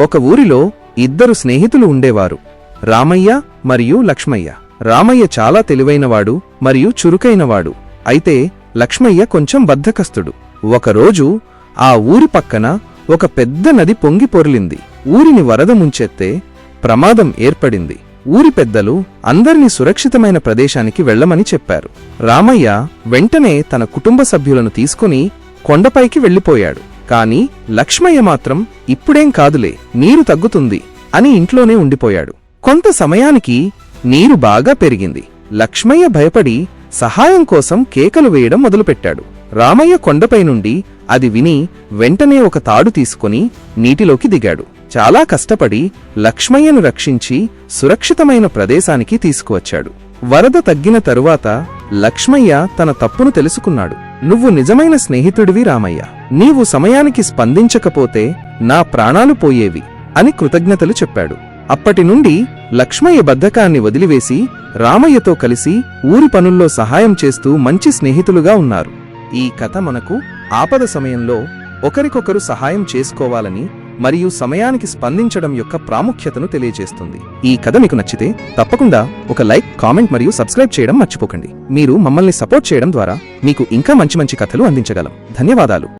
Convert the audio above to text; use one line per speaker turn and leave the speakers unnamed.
ఒక ఊరిలో ఇద్దరు స్నేహితులు ఉండేవారు. రామయ్య మరియు లక్ష్మయ్య. రామయ్య చాలా తెలివైనవాడు మరియు చురుకైనవాడు. అయితే లక్ష్మయ్య కొంచెం బద్ధకస్తుడు. ఒకరోజు ఆ ఊరి పక్కన ఒక పెద్ద నది పొంగి పొర్లింది. ఊరిని వరద ముంచెత్తే ప్రమాదం ఏర్పడింది. ఊరి పెద్దలు అందరినీ సురక్షితమైన ప్రదేశానికి వెళ్ళమని చెప్పారు. రామయ్య వెంటనే తన కుటుంబ సభ్యులను తీసుకుని కొండపైకి వెళ్ళిపోయాడు. కాని లక్ష్మయ్య మాత్రం ఇప్పుడేం కాదులే నీరు తగ్గుతుంది అని ఇంట్లోనే ఉండిపోయాడు. కొంత సమయానికి నీరు బాగా పెరిగింది. లక్ష్మయ్య భయపడి సహాయం కోసం కేకలు వేయడం మొదలుపెట్టాడు. రామయ్య కొండపై నుండి అది విని వెంటనే ఒక తాడు తీసుకుని నీటిలోకి దిగాడు. చాలా కష్టపడి లక్ష్మయ్యను రక్షించి సురక్షితమైన ప్రదేశానికి తీసుకువచ్చాడు. వరద తగ్గిన తరువాత లక్ష్మయ్య తన తప్పును తెలుసుకున్నాడు. నువ్వు నిజమైన స్నేహితుడివి రామయ్య. నీవు సమయానికి స్పందించకపోతే నా ప్రాణాలు పోయేవి అని కృతజ్ఞతలు చెప్పాడు. అప్పటి నుండి లక్ష్మయ్య బద్ధకాన్ని వదిలివేసి రామయ్యతో కలిసి ఊరి పనుల్లో సహాయం చేస్తూ మంచి స్నేహితులుగా ఉన్నారు. ఈ కథ మనకు ఆపద సమయంలో ఒకరికొకరు సహాయం చేసుకోవాలని మరియు సమయానికి స్పందించడం యొక్క ప్రాముఖ్యతను తెలియజేస్తుంది. ఈ కథ మీకు నచ్చితే తప్పకుండా ఒక లైక్ కామెంట్ మరియు సబ్స్క్రైబ్ చేయడం మర్చిపోకండి. మీరు మమ్మల్ని సపోర్ట్ చేయడం ద్వారా మీకు ఇంకా మంచి మంచి కథలు అందించగలం. ధన్యవాదాలు.